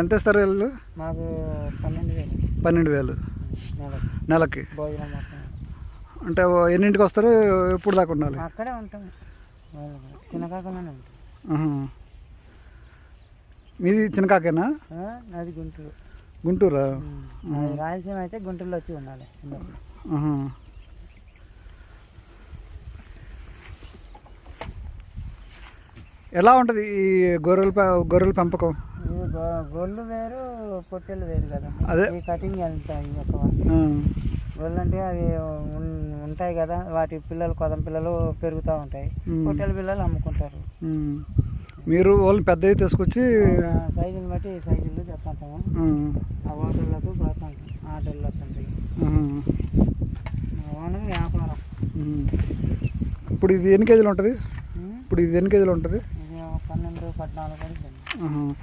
ఎంత ఇస్తారు వీళ్ళు మాకు పన్నెండు వేలు. పన్నెండు వేలు. నెలకి. భోజనం అంటే ఎన్నింటికి వస్తారు? ఎప్పుడు దాకా ఉండాలి? అక్కడే ఉంటాం చిన్నకాకలోనే ఉంటాం. మీది చిన్నకాకేనా? నాది గుంటూరు. గుంటూరా? రాయలసీమ అయితే గుంటూరులో వచ్చి ఉండాలి. ఎలా ఉంటుంది ఈ గొర్రెల గొర్రెల పెంపకం? ఇది గొ- గొల్లు వేరు పొట్టెలు వేరు కదా అదే. ఈ కటింగ్ వెళ్తాయి ఎక్కువ. గొల్లు అంటే అవి ఉంటాయి కదా వాటి పిల్లలు కొదం పిల్లలు పెరుగుతూ ఉంటాయి. పొట్టెల పిల్లలు అమ్ముకుంటారు. మీరు వాళ్ళు పెద్దవి తీసుకొచ్చి సైజుని బట్టి సైజులు చెప్తాంటాము ఆ. ఆ హోటళ్ళకు పోతాం ఆటోళ్ళు వస్తుంటాయి వ్యాపారం. ఇప్పుడు ఇది ఎన్ని కేజీలు ఉంటుంది ఇప్పుడు ఇది ఎన్ని కేజీలు ఉంటుంది పన్నెండు పద్నాలుగు.